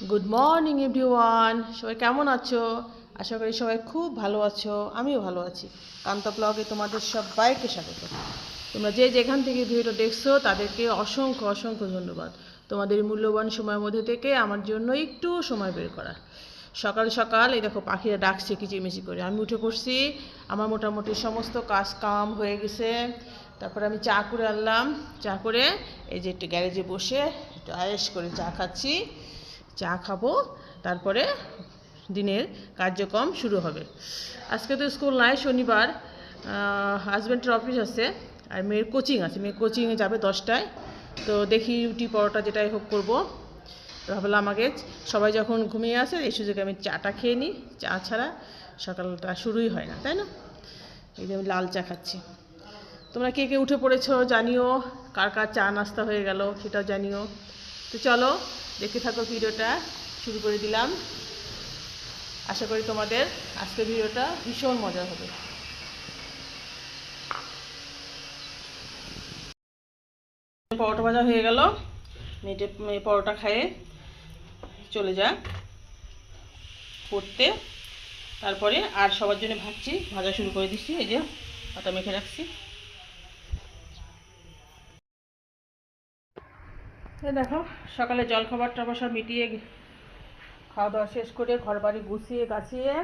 Good morning everyone সবাই কেমন আছো? আশা করি সবাই খুব ভালো আছো। আমিও ভালো আছি। কান্তা ব্লগে তোমাদের সব সবাইকে স্বাগত। তোমরা যে যেখান থেকে ভিডিওটা দেখছ, তাদেরকে অসংখ্য অসংখ্য ধন্যবাদ। তোমাদের মূল্যবান সময়ের মধ্যে থেকে আমার জন্য একটু সময় বের করা। সকাল সকাল, এই দেখো, পাখিরা ডাকছে কিচিমিচি করে। আমি উঠে পড়ছি। আমার মোটামুটি সমস্ত কাজ কাম হয়ে গেছে। তারপরে আমি চা করে আনলাম। চা করে এই যে একটু গ্যারেজে বসে একটু আয়েস করে চা খাচ্ছি। চা খাব, তারপরে দিনের কার্যক্রম শুরু হবে। আজকে তো স্কুল নাই, শনিবার। হাজব্যান্ডের অফিস আছে আর মেয়ের কোচিং আছে। মেয়ের কোচিংয়ে যাবে দশটায়। তো দেখি রুটি পরোটা যেটাই হোক করব। ভাবলাম আমাকে সবাই যখন ঘুমিয়ে আসে এই সুযোগে আমি চাটা খেয়ে নিই। চা ছাড়া সকালটা শুরুই হয় না, তাই না? এই যে আমি লাল চা খাচ্ছি। তোমরা কে কে উঠে পড়েছো জানিও। কার কার চা নাস্তা হয়ে গেল সেটাও জানিও। তো চলো দেখতে থাকো ভিডিওটা, শুরু করে দিলাম। আশা করি তোমাদের আজকের ভিডিওটা ভীষণ মজা হবে। পরোটা ভাজা হয়ে গেল। মেয়েটে পরোটা খায়ে চলে যাক করতে। তারপরে আর সবার জন্য ভাজছি। ভাজা শুরু করে দিচ্ছি। এই যে আটা মেখে রাখছি। দেখো, সকালে জল খাবার টাবার সব মিটিয়ে খাওয়া দাওয়া শেষ করে ঘর বাড়ি গুছিয়ে গাছিয়ে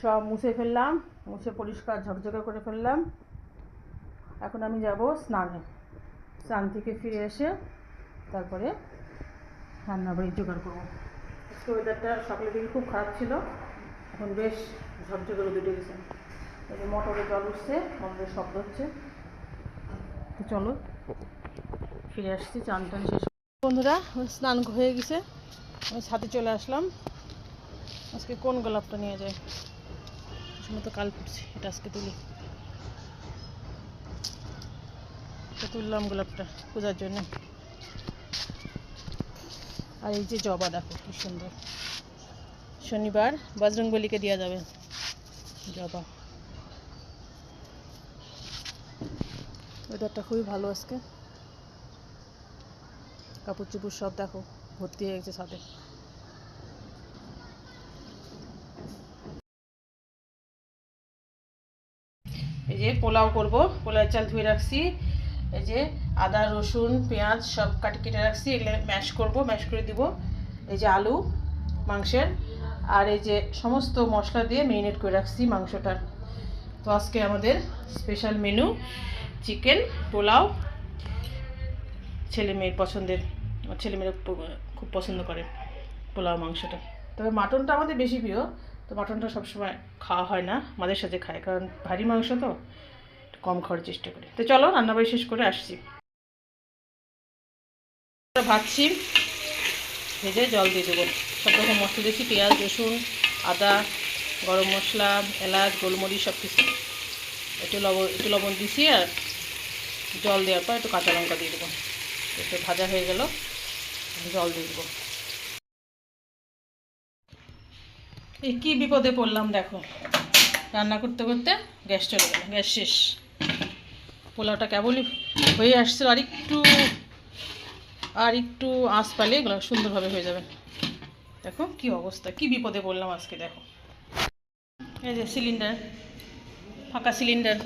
সব মুছে ফেললাম, মুছে পরিষ্কার ঝকঝকে করে ফেললাম। এখন আমি যাব স্নানে। স্নান থেকে ফিরে এসে তারপরে রান্নাবাড়ি জোগাড় করব। আজকে ওয়েদারটা সকালের দিকে খুব খারাপ ছিল, এখন বেশ ঝকঝকে রোদে উঠে গেছে। এই যে মোটরে জল উঠছে, মোটরের শব্দ হচ্ছে। তো চলো, ফিরে আসছি চান টান শেষ বন্ধুরা, স্নান হয়ে গেছে। আমি ছাদে চলে আসলাম। আজকে কোন গোলাপটা নিয়ে যায় সময় তো কাল পড়ছে এটা আজকে তুলি। তুললাম গোলাপটা পূজার জন্য। আর এই যে জবা, দেখো কি সুন্দর। শনিবার বজরংবলীকে দেওয়া যাবে জবা। ওয়েদারটা খুবই ভালো আজকে। কাপড় চোপড় সব দেখো, ভর্তি হয়ে গেছে ছাদে এই যে পোলাও করব পোলাও চাল ধুয়ে রাখছি। এই যে আদা, রসুন, পেঁয়াজ সব কাটি কেটে রাখছি, এগুলো ম্যাশ করব, ম্যাশ করে দিব। এই যে আলু মাংসের, আর এই যে সমস্ত মশলা দিয়ে মেরিনেট করে রাখছি মাংসটার। তো আজকে আমাদের স্পেশাল মেনু চিকেন পোলাও ছেলে মেয়ের পছন্দের, আমার ছেলে মেয়েরা খুব পছন্দ করে পোলাও মাংসটা। তবে মাটনটা আমাদের বেশি প্রিয়, তো মাটনটা সবসময় খাওয়া হয় না মাঝে সাথে খায়, কারণ ভারী মাংস তো কম খাওয়ার চেষ্টা করি। তো চলো, রান্নাবাড়ি শেষ করে আসছি। ভাজছি, ভেজে জল দিয়ে দেবো। সব রকম মশলা দিয়েছি, পেঁয়াজ, রসুন, আদা, গরম মশলা, এলাচ, গোলমরিচ সব কিছু একটু লবণ একটু লবণ দিছি আর জল দেওয়ার পর একটু কাঁচা লঙ্কা দিয়ে দেবো। একটু ভাজা হয়ে গেল। জল দিয়ে দেবো। এই কী বিপদে পড়লাম দেখো। রান্না করতে করতে গ্যাস চলে গেল, গ্যাস শেষ। পোলাওটা কেবলই হয়ে আসছে আর একটু আর একটু আঁচ পালে এগুলো সুন্দরভাবে হয়ে যাবে। দেখো কি অবস্থা, কি বিপদে পড়লাম আজকে, দেখো। এই যে সিলিন্ডার, ফাঁকা সিলিন্ডার।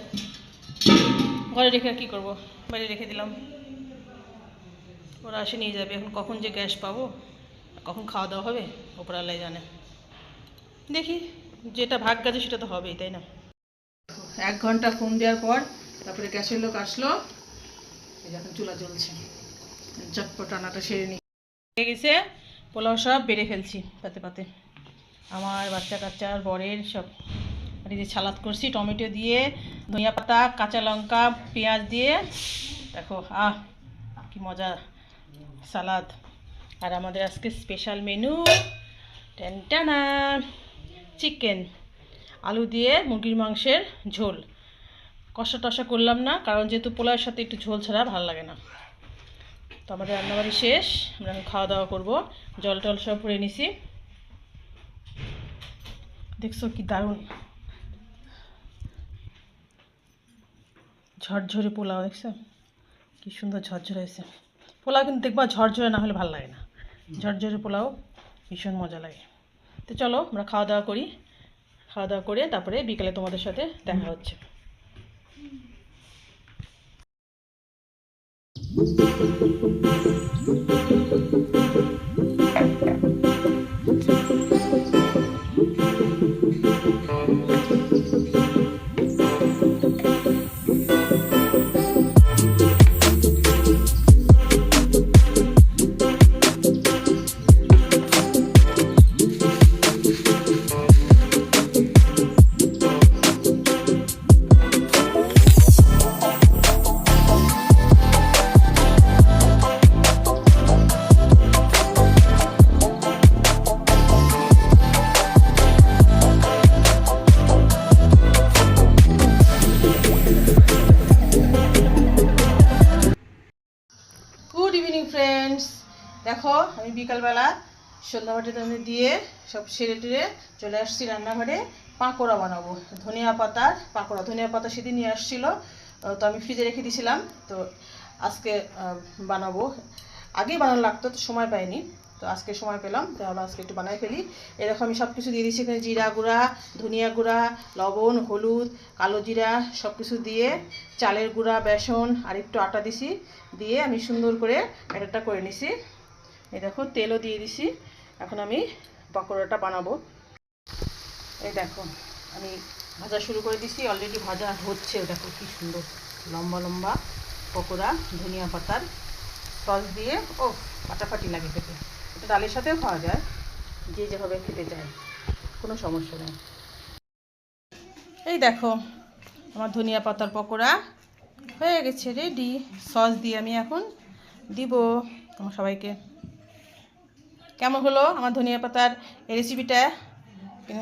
ঘরে রেখে কী করব? বাইরে রেখে দিলাম। ওরা আসে নিয়ে যাবে। এখন কখন যে গ্যাস পাবো কখন খাওয়া দাওয়া হবে ওপরালাই জানে। দেখি যেটা ভাগ গেছে সেটা তো হবেই তাই না? এক ঘণ্টা ফোন দেওয়ার পর তারপরে গ্যাসের লোক আসলো এখন চুলা জ্বলছে। চটপট রান্নাটা সেরে নি। হয়ে গেছে পোলাও সব বেড়ে ফেলছি পাতে পাতে। আমার বাচ্চা কাচ্চার বরের সব। আর এই যে সালাদ করছি টমেটো দিয়ে ধনিয়া পাতা কাঁচা লঙ্কা পেঁয়াজ দিয়ে। দেখো আহ কি মজা। সালাদ। আর আমাদের আজকে স্পেশাল মেনু টেনটানা চিকেন আলু দিয়ে মুরগির মাংসের ঝোল। কষা টসা করলাম না, কারণ যেহেতু পোলাওয়ের সাথে একটু ঝোল ছাড়া ভালো লাগে না। তো আমাদের রান্নাবাড়ি শেষ, আমরা এখন খাওয়া দাওয়া করব। জল টল সব ভরে নিছি। দেখছ কি দারুণ। ঝরঝরে পোলাও, দেখছ? কি সুন্দর ঝরঝরে হয়েছে। পোলাও কিন্তু দেখবা ঝরঝরে না হলে ভালো লাগে না। ঝরঝরে পোলাও ভীষণ মজা লাগে। তো চলো আমরা খাওয়া দাওয়া করি। খাওয়া দাওয়া করে তারপরে বিকেলে তোমাদের সাথে দেখা হচ্ছে। গুড দেখো, আমি বিকালবেলা সন্ধ্যাবাটি আমি দিয়ে সব সেরে টেরে চলে আসছি রান্নাঘরে। পাকোড়া বানাবো। ধনিয়া পাতার পাকোড়া। ধনিয়া পাতা সেদিন নিয়ে আসছিল তো আমি ফ্রিজে রেখে দিয়েছিলাম তো আজকে বানাবো। আগেই বানানো লাগতো, তো সময় পাইনি। তো আজকে সময় পেলাম, তো আমরা আজকে একটু বানাই ফেলি। এরকম আমি সব কিছু দিয়ে দিচ্ছি এখানে জিরা গুঁড়া, ধনিয়া গুঁড়া, লবণ, হলুদ, কালো জিরা সব কিছু দিয়ে চালের গুঁড়া, বেসন আর একটু আটা দিছি। দিয়ে আমি সুন্দর করে ব্যাটারটা করে নিছি। এই দেখো, তেলও দিয়ে দিছি। এখন আমি পকোড়াটা বানাবো। এই দেখো, আমি ভাজা শুরু করে দিছি। অলরেডি ভাজা হচ্ছে, দেখো কি সুন্দর। লম্বা লম্বা পকোড়া, ধনিয়া পাতার সস দিয়ে। ও ফাটাফাটি লাগে খেতে। এটা ডালের সাথেও খাওয়া যায়, যে যেভাবে খেতে চায়, কোনো সমস্যা নেই। এই দেখো, আমার ধনিয়া পাতার পকোড়া হয়ে গেছে রেডি সস দিয়ে আমি এখন দিব আমার সবাইকে। কেমন হলো আমার ধনিয়া পাতার রেসিপিটা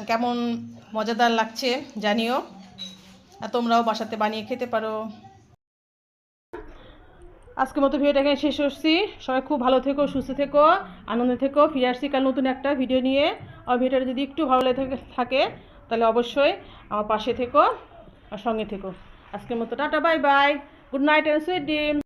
কেমন মজাদার লাগছে জানিও। আর তোমরাও বাসাতে বানিয়ে খেতে পারো। আজকের মতো ভিডিওটা এখানে শেষ করছি। সবাই খুব ভালো থেকো, সুস্থ থেকো, আনন্দে থেকো। ফিরে আসছি কাল নতুন একটা ভিডিও নিয়ে। আর ভিডিওটা যদি একটু ভালো লেগে থাকে- থাকে, তাহলে অবশ্যই আমার পাশে থেকো আর সঙ্গে থেকো। আজকের মতো tata bye bye good night and sweet dream